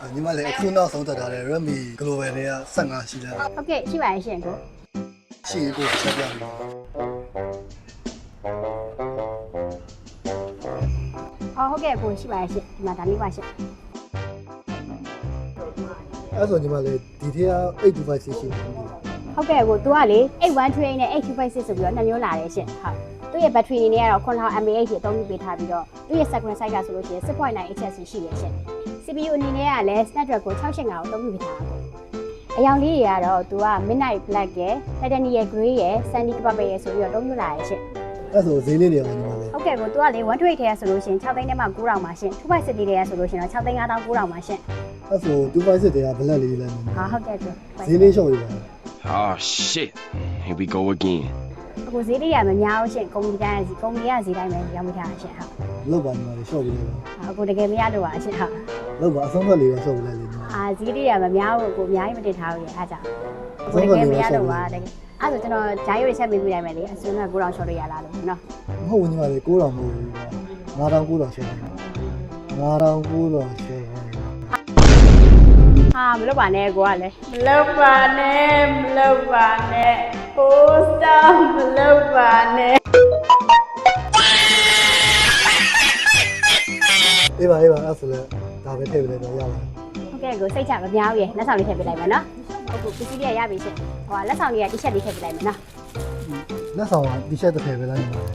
အာညီမလေးအခုနောက်ဆုံးတက်ထားတဲ့ Redmi Global တွေက15ရှိတယ်ဟုတ်ကဲ့ရှိပါရဲ့ရှင်ကိုရှိရင်ကိုချက်ပြပြီအော်ဟုတ်ကဲ့ကိုရှိပါရဲ့ရှင်ဒီမှာဒါလေးပါရှင်အဲ့ဆိုညီမလေးဒီထက်825 cc ရှိတယ် ဟုတ်ကဲ့ကိုသူကလေ81 train နဲ့8256ဆိုပြီးတော့နှစ်မျိုးလာတယ်ရှင်ဟုတ်သူ့ရဲ့ battery အနေနဲ့ကတော့9000 mAh ကိုအသုံးပြုပေးထားပြီးတော့သူ့ရဲ့ second side ကဆိုလို့ရှိရင်6.9 HS ရှိတယ်ရှင် CPU အနေနဲ့ကလည်း Snapdragon 685ကိုအသုံးပြုပေးထားတာပေါ့အယောင်လေးတွေကတော့သူက midnight black ရယ် titanium gray ရယ် sandy copper ရယ်ဆိုပြီးတော့သုံးမျိုးလာတယ်ရှင်အဲ့ဆိုဈေးလေးတွေရောညီမလေးဟုတ်ကဲ့ကိုသူကလေ1 trade ထဲကဆိုလို့ရှိရင်6သိန်းနဲ့မှ9000ပါရှင်2.7ထဲကဆိုလို့ရှိရင်တော့6သိန်း5900ပါရှင်အဲ့ဆို256တွေက black လေးလည်းညီမဟာဟုတ်ကဲ့ကိုဈေးလေးလျှော့ရပါ Oh shit. Here we go again. အခုဈေးလေးရမများဘူးရှင်ကုမ္ပဏီတိုင်းစီကုမ္ပဏီကဈေးတိုင်းပဲရောင်းပေးထားတာရှင်ဟုတ်လောက်ပါညီမလေးလျှော့ပြီးလိုက်ပါအခုတကယ်မရတော့ပါရှင်ဟုတ်လောက်ပါအဆုံးဖက်လေးတော့လျှော့ပြီးလိုက်လေညီမအာဈေးလေးရမများဘူးကိုအများကြီးမတင်ထားဘူးလေအားကြောင့်အခုတကယ်မရတော့ပါတကယ်အဲ့ဆိုကျွန်တော်ဂျာရီတွေချက်ပေးပြလိုက်မယ်လေအစွန်းကကိုတော့ရှော့လို့ရလားလို့နော်မဟုတ်ဘူးညီမလေး9000မဟုတ်ဘူး9000 9000ရှင်းတယ်9000 9000ရှင်းတယ် ဟာမလုပ်ပါနဲ့ကိုကလည်းမလုပ်ပါနဲ့မလုပ်ပါနဲ့ဟိုးစတာမလုပ်ပါနဲ့အေးပါအေးပါအဲ့ဆိုလည်းဒါပဲထည့်ပေးလိုက်တော့ရပါတယ်ဟုတ်ကဲ့ကိုစိတ်ချမများဘူးရေလက်ဆောင်လေးထည့်ပေးလိုက်မယ်နော်ဟုတ်ကဲ့ပစ္စည်းလေးရပြီရှင်ဟိုလက်ဆောင်လေးက t-shirt လေးထည့်ပေးလိုက်မယ်နော်လက်ဆောင်ကဒီရှက်တစ်ထည့်ပေးလိုက်ညီမလေး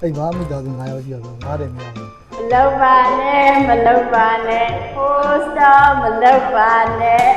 အဲ့ဘာမှမကြောက်ဘူး9ရောက်ရှိရတော့9တယ်မရဘူးမ လုံပါနဲ့မလုံပါနဲ့ poster မလုံပါနဲ့